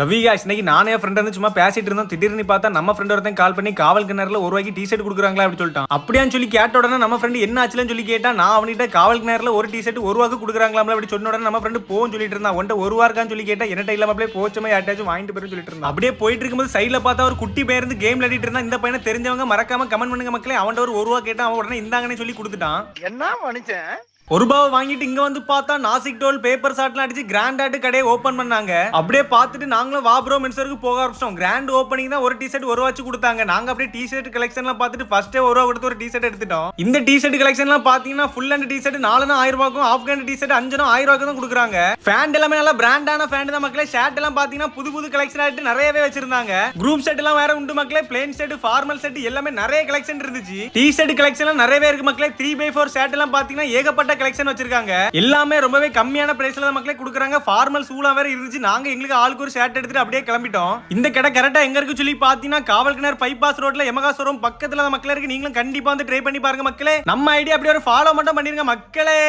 Love guys இன்னைக்கு நானே friend வந்து சும்மா பேசிட்டு இருந்தோம். திடீர்னு பார்த்தா நம்ம ஃப்ரெண்ட் ஒருத்தன் கால் பண்ணி காவல் கிணறுல ஒரு ரூபாய்க்கு டி ஷர்ட் கொடுக்குறாங்களா அப்படின்னு சொல்லிட்டான். அப்படியான்னு சொல்லி கேட்ட உடனே நம்ம ஃப்ரெண்ட் என்ன ஆச்சுன்னு சொல்லி கேட்டா நான் அவன்கிட்ட காவல் கிணறுல ஒரு டி ஷர்ட் ஒரு ரூபாய்க்கு கொடுக்குறாங்களா அப்படி சொன்ன உடனே நம்ம ஃப்ரெண்ட் போகும் சொல்லிட்டு இருந்தான். உன்ட்ட ஒரு ரூபா இருக்கான்னு சொல்லி கேட்டா என்ன இல்லாம அப்படியே போச்சமே யார்ட்டாச்சும் வாங்கிட்டு போயிரு சொல்லிட்டு இருந்தான். அப்படியே போயிட்டு இருக்கும்போது சைடுல பார்த்தா ஒரு குட்டி பேர் இருந்து கேம் விளையாடிட்டு இருந்தா இந்த பையனை தெரிஞ்சவங்க மறக்காம கமெண்ட் பண்ணுங்க மக்களே. அவன் ஒரு ஒரு ரூபா கேட்டா அவன் உடனே இந்தாங்கன்னு சொல்லி கொடுத்துட்டான். என்ன மனுஷன்? ஒரு ரூபாவை வாங்கிட்டு இங்க வந்து பார்த்தா நாசிக் டோல் பேப்பர் சாட்லாம் அடிச்சு கிராண்டாட்டு கடையை ஓப்பன் பண்ணாங்க. அப்படியே பார்த்துட்டு நாங்களும் வாப்ரோ மின்சருக்கு மென்சருக்கு போக ஆரம்பிச்சிட்டோம். கிராண்ட் ஓப்பனிங் தான் ஒரு டி ஷர்ட் ஒரு வாட்ச் கொடுத்தாங்க. நாங்க அப்படியே டி ஷர்ட் கலெக்ஷன்லாம் பார்த்துட்டு ஃபர்ஸ்டே ஒரு ரூபா கொடுத்து ஒரு டி ஷர்ட் எடுத்துட்டோம். இந்த டி ஷர்ட் கலெக்ஷன்லாம் பாத்தீங்கன்னா ஃபுல் அண்ட் டி ஷர்ட் நாலுனா ஆயிரம் ரூபாய்க்கும் ஆஃப் கேண்ட் டி ஷர்ட் அஞ்சுனா ஆயிரம் ரூபாய்க்கு தான் கொடுக்குறாங்க. ஃபேண்ட் எல்லாமே நல்லா பிராண்டான ஃபேண்ட் தான் மக்களே. ஷர்ட் எல்லாம் பாத்தீங்கன்னா புது புது கலெக்ஷன் ஆகிட்டு நிறையவே வச்சிருந்தாங்க. குரூப் ஷர்ட் எல்லாம் வேற உண்டு மக்களே. பிளேன் ஷர்ட் ஃபார்மல் செட் எல்லாமே நிறைய கலெக்ஷன் இருந்துச்சு. டி ஷர்ட் கலெக்ஷன் நிறையவே இருக்கு மக்களே. த்ரீ பை ஃபோர் ஷர்ட் எல்லாம் பாத்தீங்கன்னா ஏகப்பட்ட கலெக்ஷன் வச்சிருக்காங்க. எல்லாமே ரொம்பவே கம்மியான பிரைஸ்ல தான் மக்களே கொடுக்குறாங்க. ஃபார்மல் சூலா வேற இருந்துச்சு. நாங்க எங்களுக்கு ஆளுக்கு ஒரு ஷர்ட் எடுத்துட்டு அப்படியே கிளம்பிட்டோம். இந்த கடை கரெக்டா எங்க இருக்கு சொல்லி பாத்தீங்கன்னா காவல் கிணறு பைபாஸ் ரோட்ல எமகா ஷோரூம் பக்கத்துல மக்களே இருக்கு. நீங்களும் கண்டிப்பா வந்து ட்ரை பண்ணி பாருங்க மக்களே. நம்ம ஐடியா அப்படியே ஒரு ஃபாலோ மட்டும் பண்ணிருங்க மக்களே.